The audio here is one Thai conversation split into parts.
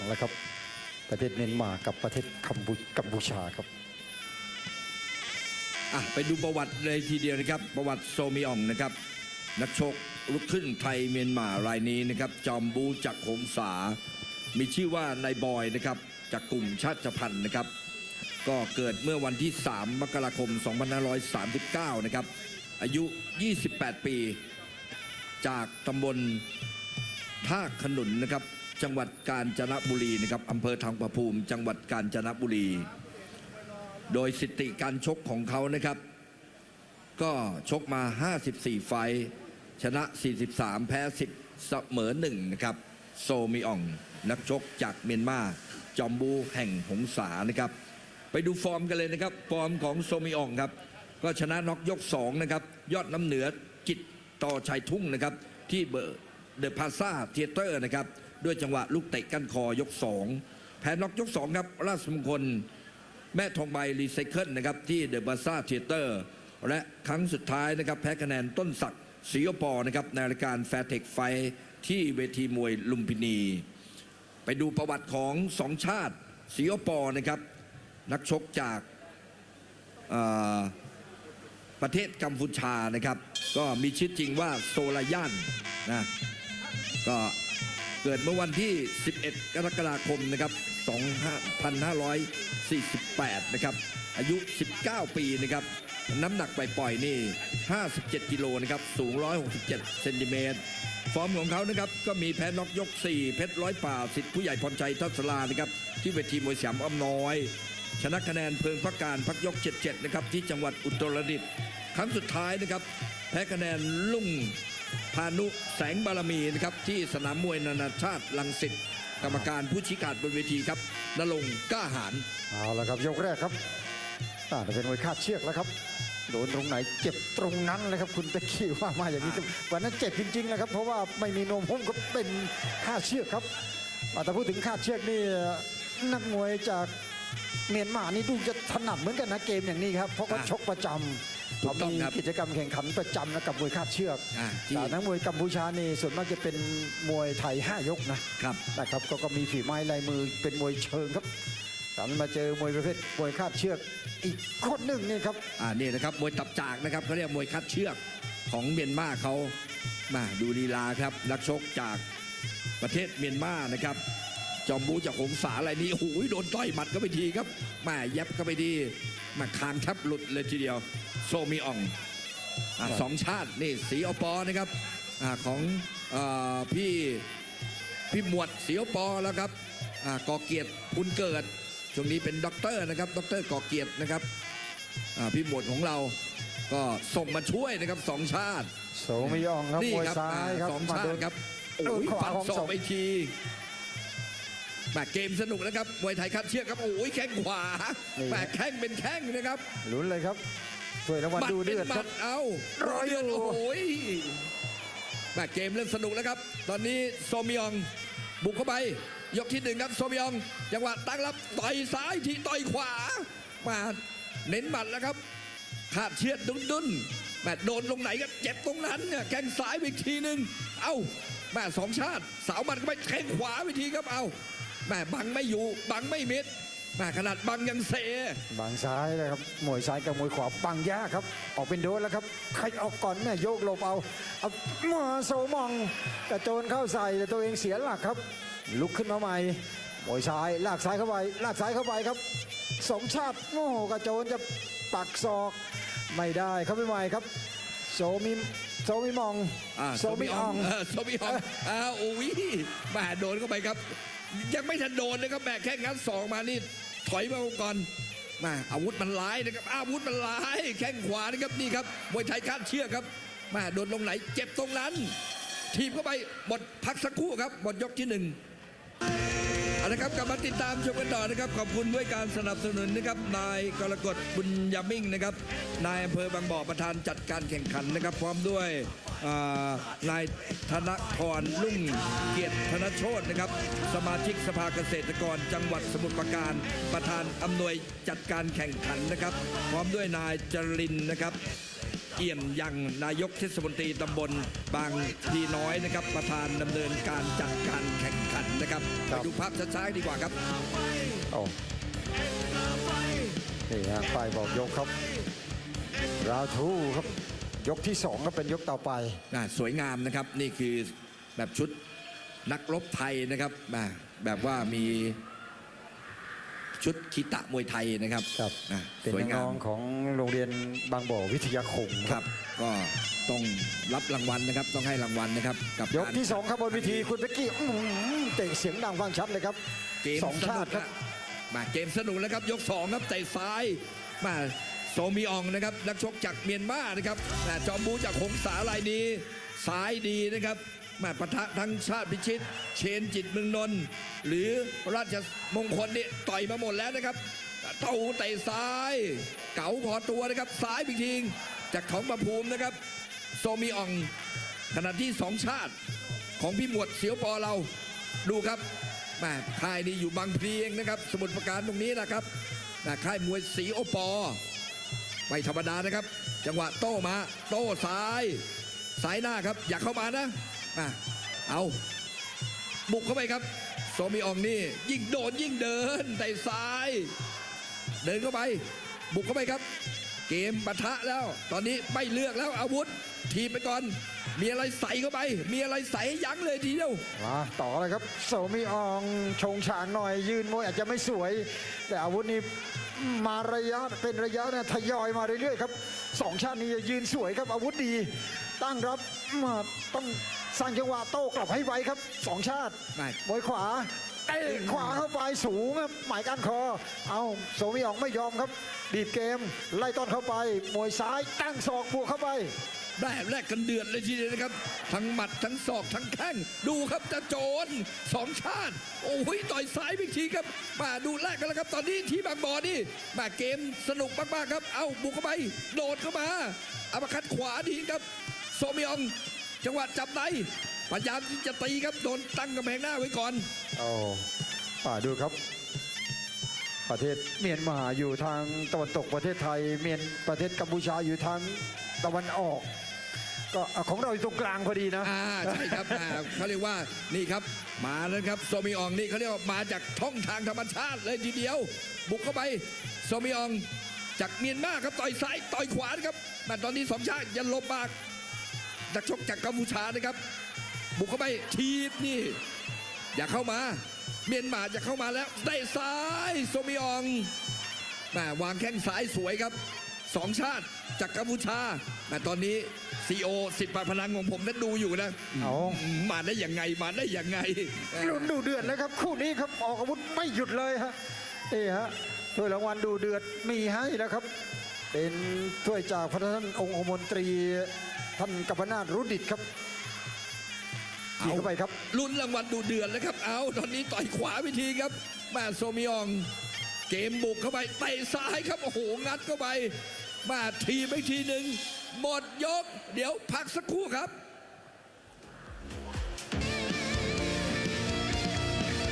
กันแล้วครับ ประเทศเมียนมากับประเทศกัมพูกัมพูชาครับอะไปดูประวัติเลยทีเดียวนะครับ ประวัติโซมิอองนะครับ นักชกลูกครึ่งไทยเมียนมารายนี้นะครับ จอมบูจากโหงสา มีชื่อว่านายบอยนะครับ จากกลุ่มชาติพันธ์นะครับ ก็เกิดเมื่อวันที่ 3 มกราคม 2539 นะครับ อายุ 28 ปี จากตำบลท่าขนุนนะครับ จังหวัดกาญจนบุรีนะครับอำเภอทางประภูมิ จังหวัดกาญจนบุรี โดยสิติการชกของเขานะครับ ก็ชกมา 54 ไฟ ชนะ 43 แพ้ 10 เสมอ1นะครับโซมิออง นักชกจากเมียนมาจอมบูแห่งหงสานะครับ ไปดูฟอร์มกันเลยนะครับ ฟอร์มของโซมิอองครับ ก็ชนะน็อกยก 2 นะครับ ยอดน้ำเหนือจิตต่อชัยทุ่งนะครับ ที่เบอร์เดอะพาซาเทเตอร์นะครับ ด้วยจังหวะลูกเตะกั้นคอยก 2 แพ้น็อกยก 2 ครับ ราชมงคล แม่ทองใบรีไซเคิลนะครับ ที่เดอะบาซ่าเทเตอร์ และครั้งสุดท้ายนะครับ แพ้คะแนนต้นศักดิ์ศรีโอปอนะครับ ในรายการแฟร์เทคไฟที่เวทีมวยลุมพินี ไปดูประวัติของสองชาติศรีโอปอนะครับ นักชกจากประเทศกัมพูชานะครับ ก็มีชื่อจริงว่าโซลายันนะก็ เกิดเมื่อวันที่ 11 กรกฎาคมนะครับ 2548 นะครับ อายุ 19 ปีนะครับ น้ำหนักปล่อยๆนี่ 57 กิโลนะครับ สูง 167 เซนติเมตร ฟอร์มของเขานะครับ ก็มีแพ้น็อกยก 4 เพชรร้อยป่าสิทธิผู้ใหญ่พรชัยทัศลานะครับ ที่เวทีมวยสยามอ้อมน้อย ชนะคะแนนเพลิงพักการพักยก 77 นะครับ ที่จังหวัดอุตรดิตถ์ ครั้งสุดท้ายนะครับ แพ้คะแนนลุ่ง พานุแสงบารมีนะครับที่สนามมวยนานาชาติลังสิตกรรมการผู้ชี้ขาดบนเวทีครับนรงค์กล้าหารเอาละครับยกแรกครับอ่าจะเป็นมวยคาดเชือกแล้วครับโดนตรงไหนเจ็บตรงนั้นเลยครับคุณตะกี้ว่ามาอย่างนี้วันนั้นเจ็บจริงๆนะครับ เพราะว่าไม่มีนมหุ้มก็เป็นคาดเชือกครับอ่าแต่พูดถึงคาดเชือกนี่นักมวยจากเมียนมานี่ดูจะถนัดเหมือนกันนะเกมอย่างนี้ครับเพราะเขาอะชกประจ ถูำกต้องมีครับกิจกรรมแข่งขันประจำนะกับมวยคาดเชือกอะที่แต่นักมวยกัมพูชานี่ส่วนมากจะเป็นมวยไทย 5 ยกนะครับ นะครับก็ก็มีฝีไม้ลายมือเป็นมวยเชิงครับแต่มาเจอมวยประเภทมวยคาดเชือก อีกคนหนึ่งนี่ครับ อ่านี่นะครับมวยตับจากนะครับเขาเรียกมวยคัดเชือกของเมียนมาเขามาดูลีลาครับนักชกจากประเทศเมียนมานะครับ จอมบูจากหงสาอะไรนี้โอ้โหโดนต่อยหมัดก็ไปทีครับแมาเย็บก็ไปทีแมาคางแทบหลุดเลยทีเดียว โซมิอองอะครับสองชาตินี่สีอปอนะครับอาของเออพี่พี่หมวดสีอปอแล้วครับอ่ากอเกียรติพุนเกิด ช่วงนี้เป็นด็อกเตอร์นะครับด็อกเตอร์กอเกียรตินะครับอ่าพี่หมวดของเราก็ส่งมาช่วยนะครับสองชาติโสมยองครับนี่มวยครับซ้ายอ่าครับสองมาชาโดตินครับโดโอ้นยขวาฟันของศอสกองไปทีแมาเกมสนุกนะครับมวยไทยคัดเชือกครับโอ้ยแข้งขวาแมาแข้งเป็นแข้งนะครับลุ้นเลยครับ ถ้วยรางวัลหมัดดูเป็เดืนอดหคมัรับดเอารออยู่เดืดโอ้ยแมาเกมเริ่มสนุกแล้วครับ ตอนนี้โซมิยอง บุกเข้าไป ยกที่หนึ่งครับโซมิยอง จังหวะตั้งรับต่อยซ้ายทีต่อยขวามาเน้นหมัดแล้วครับขาดเชือดดุนดุนๆแม่โดนตรงไหนก็เจ็บตรงนั้นเนี่ยแข้งซ้ายไปอีกทีหนึ่งเอ้าแม่สองชาติ สาวมันก็ไปแข้งขวาไปทีครับ เอ้าแม่บังไม่อยู่บังไม่มิด แม่ขนาดบังยังเซบางซ้ายเลยครับมวยซ้ายกับมวยขวาปังยากครับ ออกเป็นโดนแล้วครับใครออกก่อนเนี่ยโยกหลบเอาเอามาโซมองกระโจนเข้าใส่แต่ตัวเองเสียหลักครับ ลุกขึ้นมาใหม่มวยซ้ายลากซ้ายเข้าไปลากซ้ายเข้าไปครับ สมชาติโอ้โหกระโจนจะปักศอกไม่ได้เข้าไปใหม่ครับโซมิโซมิมองอ่าโซมิอองเโซมิอองอ้าวอุ้ยแม่โดนเข้าไปครับ ยังไม่ทันโดนนะครับแม่แค่งัดสองมานี่ ถอยมาก่อนมาอาวุธมันร้ายนะครับอาวุธมันร้ายแข้งขวานะครับนี่ครับมวยไทยคาดเชือกครับมาโดนลงไหนเจ็บตรงนั้น ทีมเข้าไปหมดพักสักครู่ครับหมดยกที่หนึ่ง เอาละครับกลับมาติดตามชมกันต่อนะครับ ขอบคุณด้วยการสนับสนุนนะครับนายกรกฎบุญยามิ่งนะครับนายอำเภอบางบ่อประธานจัดการแข่งขันนะครับ พร้อมด้วยอ่านายธนพรลุ่งเกียรติธนโชตนะครับ สมาชิกสภาเกษตรกร จังหวัดสมุทรปราการ ประธานอำนวยจัดการแข่งขันนะครับ พร้อมด้วยนายจรินนะครับ เอี่ยมยังนายกเทศมนตรีตำบลบางพลีน้อยนะครับ ประธานดำเนินการจัดการแข่งขันนะครับครัไปบดูภาพช้าๆดีกว่าครับ โอ้นี่ฮะป้ายบอกยกครับ ราวทูครับ ยกที่สองก็เป็นยกต่อไป อ่าสวยงามนะครับนี่คือแบบชุดนักรบไทยนะครับอ่าแบบว่ามี ชุดคีตะมวยไทยนะครับครับอ่าเป็นสวยงาน้อมงๆของโรงเรียนบางบ่อวิทยาคมครับ ก็ต้องรับรางวัลนะครับ ต้องให้รางวัลนะครับ กับยการที่สองครับบนเวิธีคุณเป๊กกี้อื้อหือเตะเสียงดังฟังชัดเลยครับเกมสองสชานุติกครับนะมาเกมสนุกแล้วครับ ยกสองครับเตะซ้ายมาโซมีอองนะครับนักชกจากเมียนมานะครับอ่าจอมบูจากหงสาลายนี้ซ้ายดีนะครับ มาปะทะทั้งชาติพิชิต เชนจิตเมืองนนท์หรือราชมงคลนี่ต่อยมาหมดแล้วนะครับเต้าเตะซ้าย เก๋าพอตัวนะครับซ้ายอีกทีจากของประภูมินะครับ โซมีอองขณะที่สองชาติของพี่หมวดเสียวปอเราดูครับแม่ค่ายนี้อยู่บางเพลีเองนะครับ สมุทรปราการตรงนี้นะครับนะค่ายมวยสีโอปอไม่ธรรมดานะครับ จังหวะโต้มา โต้ซ้ายซ้ายหน้าครับ อยากเข้ามานะ อะเอา บุกเข้าไปครับ โซมีอองนี่ ยิ่งโดนยิ่งเดินแต่ซ้าย เดินเข้าไป บุกเข้าไปครับ เกมปะทะแล้ว ตอนนี้ไม่เลือกแล้วอาวุธ ทีไปก่อน มีอะไรใส่เข้าไป มีอะไรใส่ยั้งเลยทีเดียวมาต่อเลยครับโสมีอองชงฉางหน่อย ยืนมวยอาจจะไม่สวย แต่อาวุธนี้มาระยะเป็นระยะเนี่ยทยอยมาเรื่อยๆครับสองชาตินี้ยืนสวยครับอาวุธดี ตั้งรับมาต้อง สร้างจังหวะโต้กลับให้ไวครับสองชาติไม่มวยขวาเตะขวาเข้าไปสูงครับหมายก้านคอ เอาโสมีอองไม่ยอมครับบีบเกมไล่ต้อนเข้าไปมวยซ้ายตั้งศอกบวกเข้าไปได้แลกกันเดือดเลยทีเดียวนะครับ ทั้งหมัดทั้งศอกทั้งแข้งดูครับจะโจรสองชาติ โอ้ยต่อยซ้ายอีกทีครับมาดูแลกกันแล้วครับ ตอนนี้ที่บางบอนี่มาเกมสนุกมากๆครับ เอาบุกเข้าไป โดดเข้ามาอัปคัดขวาดีครับ โซมิออง จังหวะจับในพยายามที่จะตีครับโดนตั้งกำแพงหน้าไว้ก่อนโอ้ป่าดูครับ ประเทศเมียนมาอยู่ทางตะวันตกประเทศไทย เมียนประเทศกัมพูชาอยู่ทางตะวันออก ก็อะของเราอยู่ตรงกลางพอดีนะ อ่าใช่ครับอ่าเขาเรียกว่านี่ครับ มาแล้วครับโซมิอองนี่เขาเรียกว่ามาจากท่องทางธรรมชาติเลยทีเดียว บุกเข้าไปโซมิอองจากเมียนมาครับต่อยซ้ายต่อยขวานะครับแต่ตอนนี้สองชาติยันลบมาก นักชกจากกัมพูชานะครับ บุกเข้าไปทีบนี่ อย่าเข้ามา เมียนมาจะเข้ามาแล้ว ได้ซ้ายโซมิอองแมาวางแข้งซ้ายสวยครับสองชาติจากกัมพูชาแต่ตอนนี้ซีโอสิทธิ์ปาพลังของผมนั้นดูอยู่นะเอามาได้ยังไงมาได้ยังไงลุ้นดูเดือดเลยครับ คู่นี้ครับออกอาวุธไม่หยุดเลยฮะนี่ฮะถ้วยรางวัลดูเดือดมีให้แล้วครับ เป็นถ้วยจากพระท่านองค์มนตรี ท่านกัปนาถรุดิตครับยิงเข้าไปครับลุ้นรางวัลดูเดือดแล้วครับ เอาตอนนี้ต่อยขวาวิธีครับมาโซมิออง เกมบุกเข้าไปเตะซ้ายครับโอ้โหงัดเข้าไปมาทีไปทีหนึ่งหมดยก เดี๋ยวพักสักครู่ครับ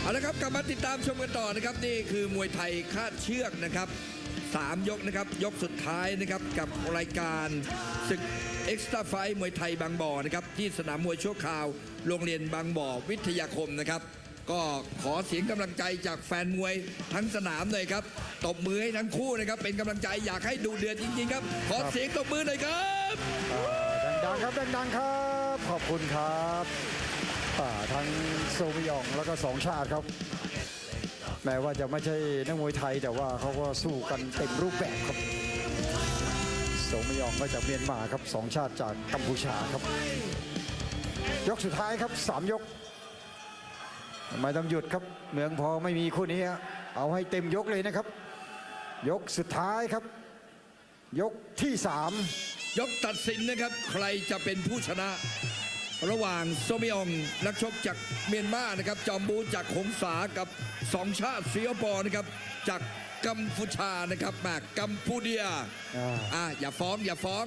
เอาละครับกลับมาติดตามชมกันต่อนะครับ นี่คือมวยไทยคาดเชือกนะครับ สามยกนะครับ ยกสุดท้ายนะครับกับรายการศึกเอ็กซ์ตร้าไฟมวยไทยบางบ่อนะครับที่สนามมวยชั่วคราว โรงเรียนบางบ่อวิทยาคมนะครับ ก็ขอเสียงกำลังใจจากแฟนมวยทั้งสนามเลยครับตบมือให้ทั้งคู่นะครับ เป็นกำลังใจอยากให้ดูเดือดจริง ๆ ครับ ขอเสียงตบมือหน่อยครับดังๆครับดังๆครับ ขอบคุณครับทั้งโซมิยองแล้วก็สองชาติครับ แม้ว่าจะไม่ใช่นักมวยไทย แต่ว่าเขาก็สู้กันเต็มรูปแบบครับโซมิยองก็จากเมียนมาครับสองชาติจากกัมพูชาครับ ยกสุดท้ายครับสามยกไม่ต้องหยุดครับ เมืองพอไม่มีคู่นี้เอาให้เต็มยกเลยนะครับ ยกสุดท้ายครับ ยกที่สามยกตัดสินนะครับ ใครจะเป็นผู้ชนะ ระหว่างโซมิอองนักชกจากเมียนมานะครับ จอมบูจากหงสากับสองชาติเสียปอนะครับ จากกัมพูชานะครับมากัมพูเดียอ่าอ่าอย่าฟ้องอย่าฟ้อง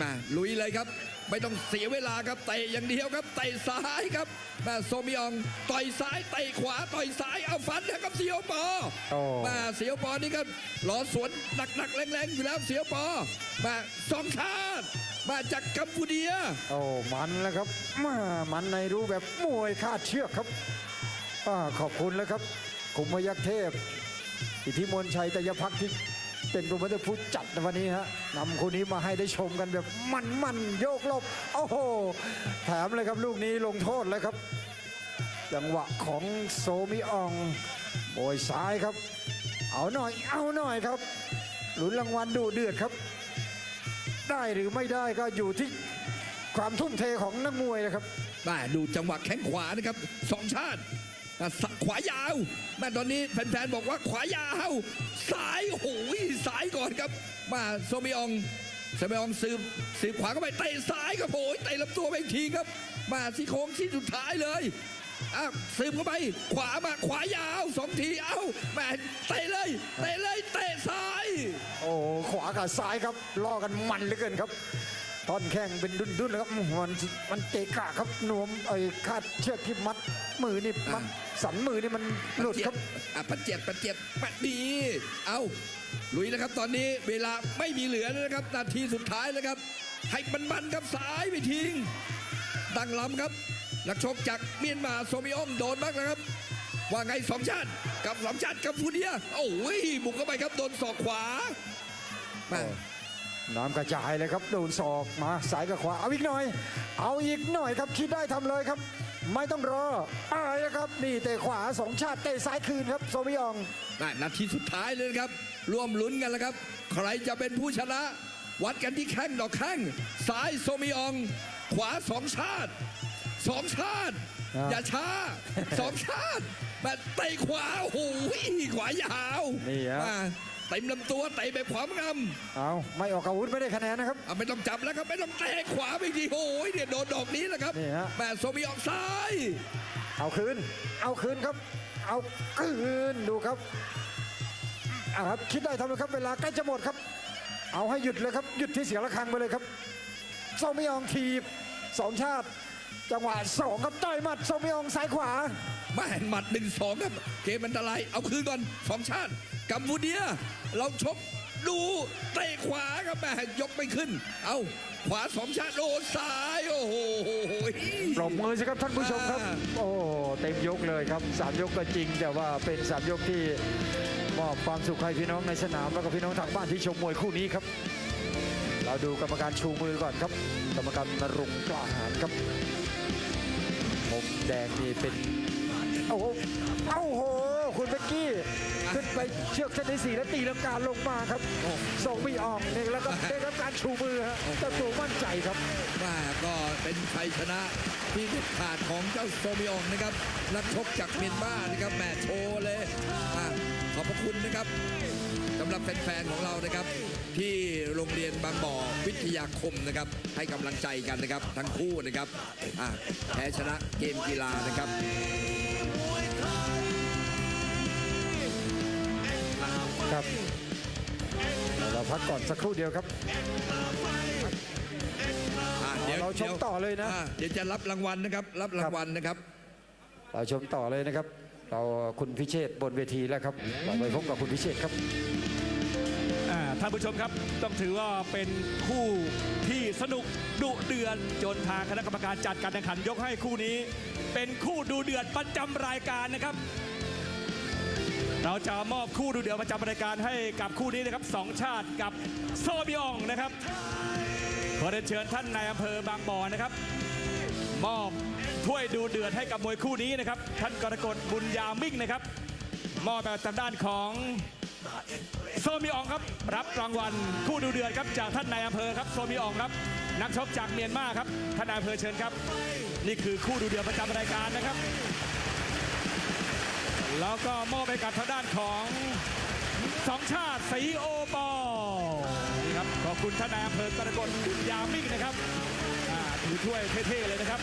มาลุยเลยครับ ไม่ต้องเสียเวลาครับเตะอย่างเดียวครับเตะซ้ายครับแม่โซมิอองต่อยซ้ายเตะขวาต่อยซ้ายเอาฟันนะครับเสียวปอโอ้มาเสียวปอนี่ก็รอสวนหนักๆแรงๆอยู่แล้วเสียวปอมาสองชาติ มาจากกัมพูเดียโอ้มันแล้วครับมามันในรูปแบบมวยคาดเชือกครับอขอบคุณแล้วครับคุมพยักเทพ อิทธิมนชัยตยพักที่เป็นโปรโมเตอร์ผู้จัดในวันนี้ฮะนำคู่นี้มาให้ได้ชมกันแบบมันๆโยกลบโอ้โหแถมเลยครับลูกนี้ลงโทษแล้วครับ จังหวะของโซมิอองโบยซ้ายครับ เอาหน่อยเอาหน่อยครับลุ้นรางวัลดูเดือดครับ ได้หรือไม่ได้ก็อยู่ที่ความทุ่มเทของนักมวยนะครับมาดูจังหวะแข้งขวานะครับสองชาติอะสขวายาว แม่ตอนนี้แฟนๆบอกว่าขวายาวสายโอ้โหสายก่อนครับ มาโซมิองโซมิองสืบสืบขวาเข้าไปเตะซ้ายครับโอ้ยเตะลำตัวไปอีกทีครับ มาซี่โครงที่สุดท้ายเลย อ้าวสืบเข้าไป ขวามาขวายาวสองทีเอ้าแม่เตะเลยเตะเลยเตะซ้ายโอ้โหขวากับซ้ายครับล่อกันมันเหลือเกินครับท่อนแข้งเป็นดุนๆนะครับมันมันเกะกะครับนวมไอ้คาดเชือกที่มัดมือนี่มัดสันมือนี่มันหลุดครับอะปัดเจ็ดปัดเจ็ดปัดดีเอาลุยนะครับ ตอนนี้เวลาไม่มีเหลือแล้วนะครับ นาทีสุดท้ายแล้วครับ ให้มันมันๆครับสายไปทิ้งตั้งลำครับ นักชกจากเมียนมาโซมิอองโดนบ้างนะครับ ว่าไงสองชาติกับสองชาติกับฟูเดียโอ้ยบุกเข้าไปครับโดนศอกขวาแม่น้ำกระจายเลยครับโดนศอกมาสายกับขวาเอาอีกหน่อย เอาอีกหน่อยครับคิดได้ทำเลยครับ ไม่ต้องรอไปนะครับนี่เตะขวาสองชาติเตะซ้ายคืนครับโซมิยองแม่นาทีสุดท้ายเลยนะครับ ร่วมลุ้นกันแล้วครับ ใครจะเป็นผู้ชนะ วัดกันที่แข้งดอกแข้งซ้ายโซมิออง ขวาสองชาติ สองชาติ อ่า อย่าช้า สองชาติมาเตะขวาโอ้โหขวายาวนี่ฮะ มาเต็มลำตัวเตะแบบขวามงเอาไม่ออกอาวุธไม่ได้คะแนนนะครับำอะไม่ต้องจับแล้วครับไม่ต้องเตะขวาไปทีโอ้ยเนี่ยโดนดอกนี้แหละครับนี่ฮะแม่โซมิอองซ้าย เอาคืน เอาคืนครับ เอาคืนดูครับอ่าครับคิดได้ทำเลยครับเวลาใกล้จะหมดครับ เอาให้หยุดเลยครับหยุดที่เสียงระฆังไปเลยครับโซมิยองทีบสองชาติ จังหวะสองครับต่อยหมัดโซมิยองซ้ายขวาแม่หมัดหนึ่งสองครับ เกมอันตรายเอาคืนก่อนสองชาติ กัมพูเดียเราชกดูเตะขวาครับแม่ยกไม่ขึ้น เอาขวาสองชาติโดนซ้ายโอ้โหปรบมือสิครับท่านผู้ชมครับอ่าโอ้เต็มยกเลยครับสามยกก็จริง แต่ว่าเป็นสามยกที่มอบความสุขให้พี่น้องในสนามแล้วก็พี่น้องทางบ้านที่ชมมวยคู่นี้ครับ เราดูกรรมการชูมือก่อนครับ กรรมการนรงค์กล้าหาญครับมุม แดงนี่เป็น โอ้โหเอ้าโห คุณเบกกี้ ขึ้นไปเชือกเส้นที่สี่แล้วตีลังกาลงมาครับส่งไม่ออกนี่แล้วก็ได้รับการชูมือฮะเจ้าตัวมั่นใจครับมาก็เป็นชัยชนะที่เด็ดขาดของเจ้าโซมิอองนะครับนักชกจากเมียนมานะครับแหม่โชว์เลยอะขอบพระคุณนะครับสำหรับแฟนๆของเรานะครับ ที่โรงเรียนบางบ่อวิทยาคมนะครับ ให้กำลังใจกันนะครับ ทั้งคู่นะครับอะแพ้ชนะเกมกีฬานะครับครับเราพักก่อนสักครู่เดียวครับอะเดี๋ยวเราชมต่อเลยนะาเดี๋ยวจะรับรางวัลนะครับ รับรางวัลนะครับ เราชมต่อเลยนะครับ เราคุณพิเชษฐ์บนเวทีแล้วครับ เราไปพบกับคุณพิเชษฐ์ครับอ่า ท่านผู้ชมครับ ต้องถือว่าเป็นคู่ที่สนุกดุเดือดจนทางคณะกรรมการจัดการแข่งขันยกให้คู่นี้ เป็นคู่ดูเดือดประจำรายการนะครับ เราจะมอบคู่ดูเดือดประจำรายการให้กับคู่นี้นะครับสองชาติกับโซบิอองนะครับขอเรียนเชิญท่านนายอำเภอบางบ่อนะครับ มอบถ้วยดูเดือดให้กับมวยคู่นี้นะครับ ท่านกรกฎบุญยามิ่งนะครับ มอบแบบทางด้านของ โซมิอองครับ รับรางวัลคู่ดูเดือดครับจากท่านนายอำเภอครับโซมิอองครับ นักชกจากเมียนมาครับท่านนายอำเภอเชิญครับ นี่คือคู่ดูเดือดประจำรายการนะครับ แล้วก็มอบไปกับทางด้านของสองชาติสีโอปอนี่ครับขอบคุณท่านนายอำเภอกรกฎบุญยามิ่งนะครับถือถ้วยเท่ๆเลยนะครับ